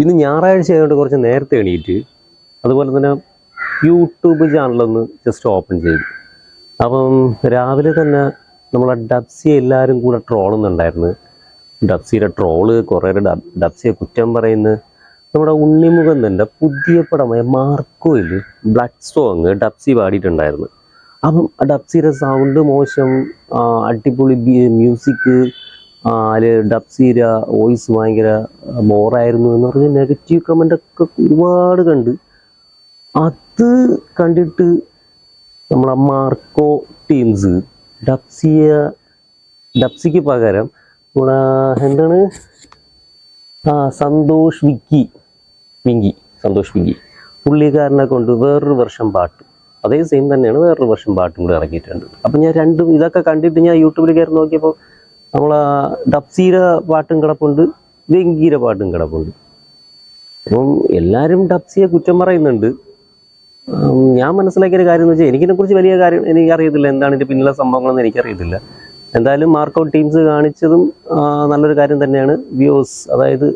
ഇന്ന് ഞായറാഴ്ച ആയതുകൊണ്ട് കുറച്ച് നേരത്തെ എണീറ്റ് അതുപോലെ തന്നെ യൂട്യൂബ് ചാനലൊന്ന് ജസ്റ്റ് ഓപ്പൺ ചെയ്തു. അപ്പം രാവിലെ തന്നെ നമ്മളെ ഡബ്സി എല്ലാവരും കൂടെ ട്രോളുന്നുണ്ടായിരുന്നു. ഡബ്സിയുടെ ട്രോൾ കുറേ ഡബ്സിയെ കുറ്റം പറയുന്നു. നമ്മുടെ ഉണ്ണിമുഖന്നന്റെ പുതിയ പടമായ മാർക്കോയിൽ ബ്ലഡ് സോങ് ഡബ്സി പാടിയിട്ടുണ്ടായിരുന്നു. അപ്പം ഡബ്സിയുടെ സൗണ്ട് മോശം അടിപൊളി മ്യൂസിക് അതിൽ ഡപ്സീര വോയിസ് ഭയങ്കര ബോറായിരുന്നു എന്ന് പറഞ്ഞ് നെഗറ്റീവ് കമന്റ് ഒക്കെ ഒരുപാട് കണ്ട്. അത് കണ്ടിട്ട് നമ്മളെ മാർക്കോ ടീംസ് ഡബ്സിയ ഡപ്സിക്ക് പകരം നമ്മുടെ എന്താണ്? ആ സന്തോഷ് വിക്കി വിങ്കി സന്തോഷ് വിങ്കി. പുള്ളിക്കാരനെ കൊണ്ട് വേറൊരു വർഷം പാട്ട്. അതേ സെയിം തന്നെയാണ് വേറൊരു വർഷം പാട്ടും കൂടെ ഇറക്കിയിട്ടുണ്ട് അപ്പം ഞാൻ രണ്ടും ഇതൊക്കെ കണ്ടിട്ട് ഞാൻ യൂട്യൂബിൽ കയറി നോക്കിയപ്പോൾ നമ്മളെ ഡപ്സീര പാട്ടും കിടപ്പുണ്ട് ഗംഗീര പാട്ടും കിടപ്പുണ്ട്. അപ്പം എല്ലാവരും ഡപ്സിയെ കുറ്റം പറയുന്നുണ്ട്. ഞാൻ മനസ്സിലാക്കിയ ഒരു കാര്യം എന്ന് വെച്ചാൽ എനിക്കിനെ കുറിച്ച് വലിയ കാര്യം എനിക്കറിയത്തില്ല. എന്താണ് ഇതിന്റെ പിന്നിലെ സംഭവങ്ങളെന്ന് എനിക്കറിയത്തില്ല. എന്തായാലും മാർക്കൗട്ട് ടീംസ് കാണിച്ചതും നല്ലൊരു കാര്യം തന്നെയാണ്. വ്യൂസ് അതായത്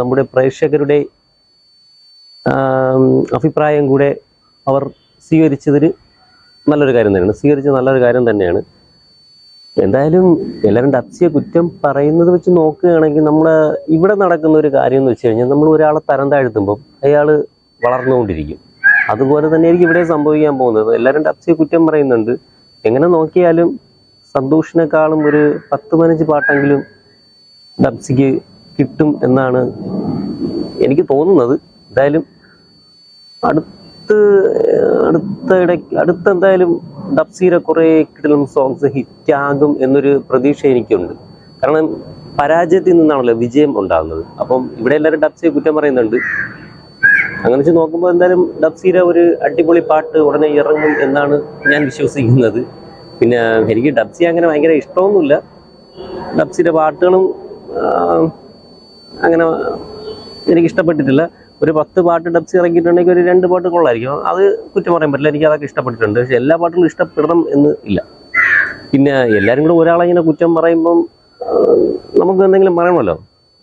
നമ്മുടെ പ്രേക്ഷകരുടെ അഭിപ്രായം കൂടെ അവർ സ്വീകരിച്ചതിന് നല്ലൊരു കാര്യം തന്നെയാണ്. സ്വീകരിച്ച നല്ലൊരു കാര്യം തന്നെയാണ്. എന്തായാലും എല്ലാവരും ഡപ്സിയെ കുറ്റം പറയുന്നത് വെച്ച് നോക്കുകയാണെങ്കിൽ നമ്മൾ ഇവിടെ നടക്കുന്ന ഒരു കാര്യം എന്ന് വെച്ച് കഴിഞ്ഞാൽ നമ്മൾ ഒരാളെ തരം താഴ്ത്തുമ്പോൾ അയാൾ വളർന്നുകൊണ്ടിരിക്കും. അതുപോലെ തന്നെ ആയിരിക്കും ഇവിടെ സംഭവിക്കാൻ പോകുന്നത്. എല്ലാവരും ഡപ്സിയെ കുറ്റം പറയുന്നുണ്ട്. എങ്ങനെ നോക്കിയാലും സന്തോഷിനേക്കാളും ഒരു പത്ത് പതിനഞ്ച് പാട്ടെങ്കിലും ഡബ്സിക്ക് കിട്ടും എന്നാണ് എനിക്ക് തോന്നുന്നത്. എന്തായാലും അടുത്ത് അടുത്ത ഇടയ്ക്ക് അടുത്ത ഡബ്സിയുടെ കുറേ കിടലും സോങ്സ് ഹിറ്റാകും എന്നൊരു പ്രതീക്ഷ എനിക്കുണ്ട്. കാരണം പരാജയത്തിൽ നിന്നാണല്ലോ വിജയം ഉണ്ടാകുന്നത്. അപ്പം ഇവിടെ എല്ലാവരും ഡബ്സിയെ കുറ്റം പറയുന്നുണ്ട്. അങ്ങനെ വെച്ച് നോക്കുമ്പോൾ എന്തായാലും ഡബ്സിയുടെ ഒരു അടിപൊളി പാട്ട് ഉടനെ ഇറങ്ങും എന്നാണ് ഞാൻ വിശ്വസിക്കുന്നത്. പിന്നെ എനിക്ക് ഡബ്സി അങ്ങനെ ഭയങ്കര ഇഷ്ടമൊന്നുമില്ല. ഡബ്സിയുടെ പാട്ടുകളും അങ്ങനെ എനിക്ക് ഇഷ്ടപ്പെട്ടിട്ടില്ല. ഒരു പത്ത് പാട്ട് ഡബ്സി ഇറങ്ങിയിട്ടുണ്ടെങ്കിൽ ഒരു രണ്ട് പാട്ട് കൊള്ളായിരിക്കും. അത് കുറ്റം പറയാൻ പറ്റില്ല. എനിക്ക് അതൊക്കെ ഇഷ്ടപ്പെട്ടിട്ടുണ്ട്. പക്ഷെ എല്ലാ പാട്ടുകളും ഇഷ്ടപ്പെടണം എന്ന് ഇല്ല. പിന്നെ എല്ലാവരും കൂടെ ഒരാളെ ഇങ്ങനെ കുറ്റം പറയുമ്പം നമുക്ക് എന്തെങ്കിലും പറയണമല്ലോ.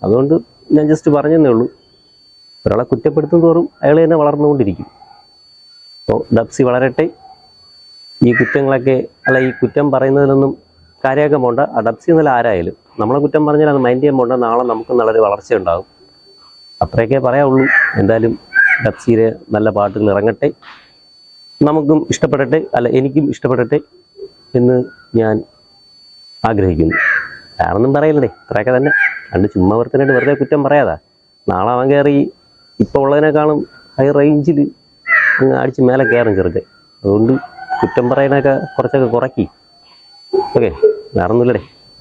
അതുകൊണ്ട് ഞാൻ ജസ്റ്റ് പറഞ്ഞതേ ഉള്ളൂ. ഒരാളെ കുറ്റപ്പെടുത്തും തോറും അയാൾ തന്നെ വളർന്നുകൊണ്ടിരിക്കും. അപ്പോൾ ഡബ്സി വളരട്ടെ. ഈ കുറ്റങ്ങളൊക്കെ അല്ല ഈ കുറ്റം പറയുന്നതിലൊന്നും കാര്യമാക്കാൻ പോണ്ട. ആ ഡബ്സി എന്നല്ല ആരായാലും നമ്മളെ കുറ്റം പറഞ്ഞാൽ അത് മൈൻഡ് ചെയ്യാൻ പോണ്ട. നാളെ നമുക്ക് നല്ലൊരു വളർച്ച ഉണ്ടാകും അത്രയൊക്കെ പറയാവുള്ളൂ. എന്തായാലും ഡബ്സിയിലെ നല്ല പാട്ടുകൾ ഇറങ്ങട്ടെ. നമുക്കും ഇഷ്ടപ്പെടട്ടെ അല്ല എനിക്കും ഇഷ്ടപ്പെടട്ടെ എന്ന് ഞാൻ ആഗ്രഹിക്കുന്നു. വേറൊന്നും പറയില്ലേ ഇത്രയൊക്കെ തന്നെ. കണ്ട് ചുമ്മാ വർത്തനായിട്ട് വെറുതെ കുറ്റം പറയാതാ. നാളെ അവൻ കയറി ഇപ്പോൾ ഉള്ളതിനേക്കാളും ഹൈ റേഞ്ചിൽ അടിച്ച് മേലെ കയറും ചെറുതെ അതുകൊണ്ട് കുറ്റം പറയാനൊക്കെ കുറച്ചൊക്കെ കുറയ്ക്കി ഓക്കെ വേറൊന്നുമില്ലടേ.